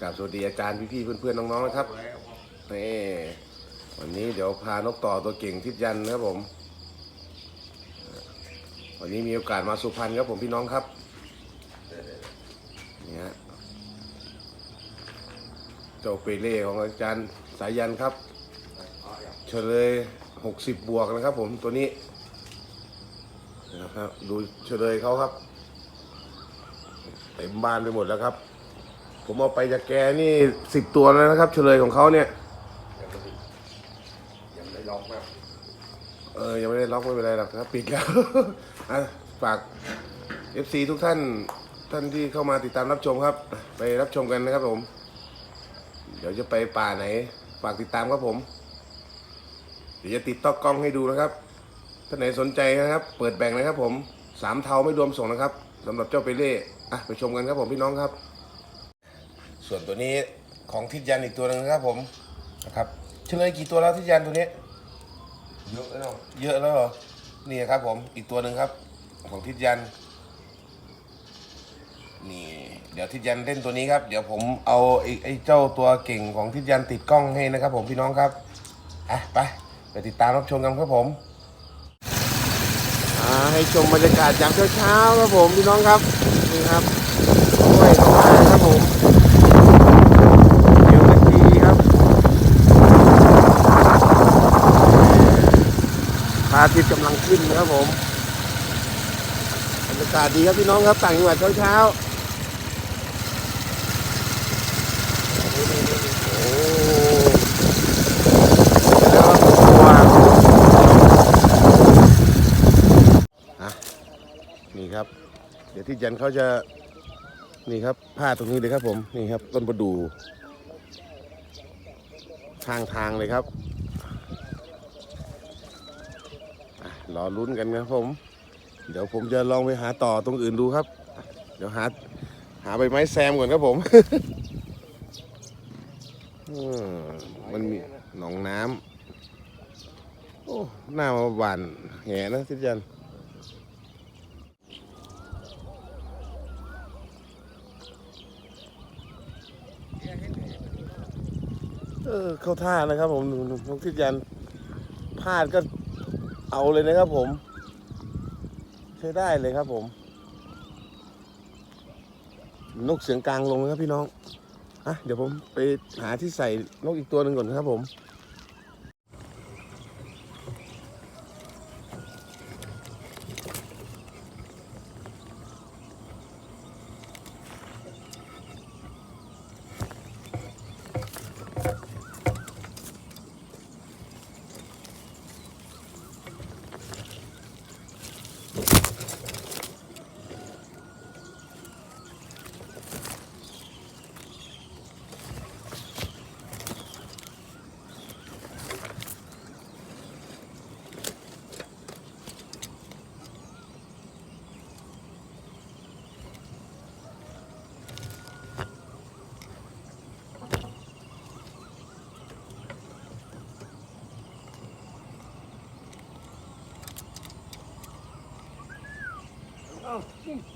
กราบสวัสดีอาจารย์พี่ๆเพื่อนๆน้องๆนะครับนี่วันนี้เดี๋ยวพานกต่อตัวเก่งทิศยันนะครับผม วันนี้มีโอกาสมาสุพรรณครับผมพี่น้องครับนี่ฮะเจ้าเปเล่ของอาจารย์สายันครับ เฉลยหกสิบบวกนะครับผมตัวนี้นะครับดูเฉลยเขาครับเต็มบ้านไปหมดแล้วครับ ผมเอาไปจากแกนี่สิบตัวแล้วนะครับ เฉลยของเขาเนี่ยยังไม่ล็อกนะเออยังไม่ได้ล็อกไม่เป็นไรหรอกครับปิดแล้วอะฝาก FC ทุกท่านท่านที่เข้ามาติดตามรับชมครับ ไปรับชมกันนะครับผม เดี๋ยวจะไปป่าไหน ฝากติดตามครับผม เดี๋ยวจะติดต่อกล้องให้ดูนะครับท่านไหนสนใจนะครับ เปิดแบ่งนะครับผมสามเทาไม่รวมส่งนะครับสำหรับเจ้าเปเล่อะไปชมกันครับผมพี่น้องครับ ส่วนตัวนี้ของทิศยันอีกตัวหนึงนะครับผมนะครับเฉลยกี่ตัวแล้วทิศยันตัวนี้ เยอะแล้วเยอะแล้วเหรอนี่ครับผมอีกตัวหนึ่งครับ ของทิศยันนี่เดี๋ยวทิศยันเล่นตัวนี้ครับ เดี๋ยวผมเอาไอ้ไอ้เจ้าตัวเก่งของทิศยันติดกล้องให้นะครับ ผมพี่น้องครับอะไปไปติดตามรับชมกันครับผมอ่าให้ชมบรรยากาศยามเช้าๆครับผมพี่น้องครับนี่ครับกล้วยเข้ามาครับผมเดี๋ยวนาทีครับ พระ อาทิตย์กำลังขึ้นนะครับผมบรรยากาศดีครับพี่น้องครับต่างจังหวัดเช้าโอ้แล้วครับตัวอะนี่ครับ เดี๋ยวที่ยันเขาจะนี่ครับผ้าตรงนี้เลยครับผมนี่ครับ ต้นประดู่ข้างทางเลยครับ อะ รอลุ้นกันครับผม เดี๋ยวผมจะลองไปหาต่อตรงอื่นดูครับ เดี๋ยวหาหาใบไม้แซมก่อนครับผมอมันมีหนองน้ำโอ้หน้ามาหวานแหนะทิศจันเออเข้าท่านะครับผมน้องทิศยันพลาดก็ เอาเลยนะครับผม ใช้ได้เลยครับผม นกเสียงกลางลงนะครับพี่น้องอะเดี๋ยวผมไปหาที่ใส่นกอีกตัวหนึ่งก่อนครับผม อ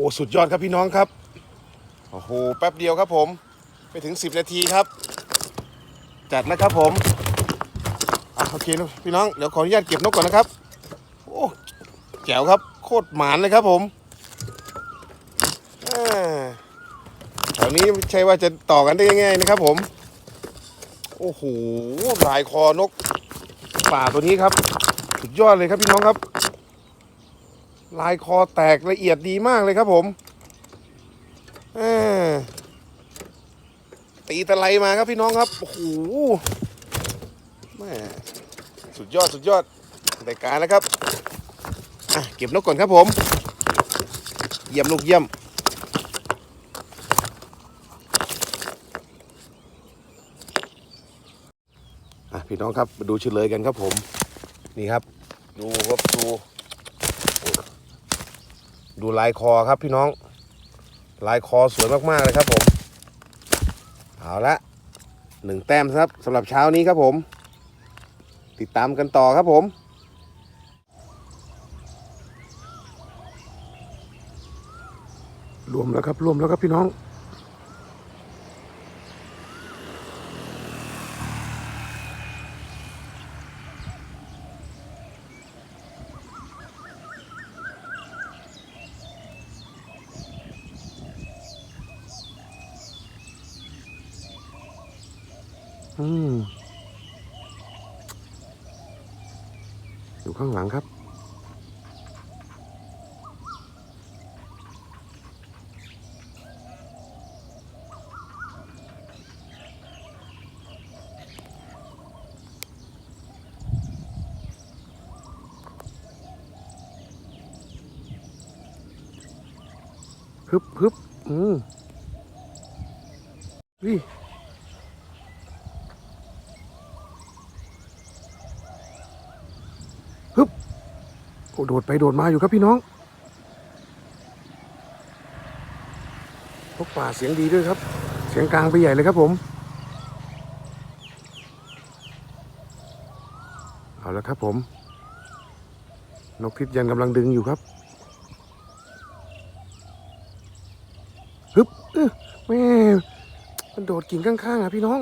อ้สุดยอดครับพี่น้องครับโอ้โหแป๊บเดียวครับผมไปถึง 10 นาทีครับ จัดนะครับผมอะโอเคนะพี่น้องเดี๋ยวขออนุญาตเก็บนกก่อนนะครับโอ้แจ๋วครับ โคตรหมานเลยครับผมแถวนี้ไม่ใช่ว่าจะต่อกันได้ง่ายๆนะครับผม โอ้โหลายคอนกป่าตัวนี้ครับ สุดยอดเลยครับพี่น้องครับ ลายคอแตกละเอียดดีมากเลยครับผมตีตะไลมาครับพี่น้องครับ โอ้โหแม่สุดยอดสุดยอดรายการแล้วครับอะเก็บนกก่อนครับผม เยี่ยมลูกเยี่ยมอะพี่น้องครับมาดูเฉลยกันครับผม นี่ครับ ดูครับดู ดูลายคอครับพี่น้อง ลายคอสวยมากๆเลยครับผมเอาละหนึ่งแต้มครับสำหรับเช้านี้ครับผม ติดตามกันต่อครับผมรวมแล้วครับรวมแล้วครับพี่น้อง อืมอยู่ข้างหลังครับ ฮึบฮึบอืมนี่โอ้โดดไปโดดมาอยู่ครับพี่น้องพวกป่าเสียงดีด้วยครับ เสียงกลางไปใหญ่เลยครับผม เอาแล้วครับผม นกทิพยันกำลังดึงอยู่ครับฮึบเอ้อแม่มันโดด กิ่งข้างๆอะพี่น้อง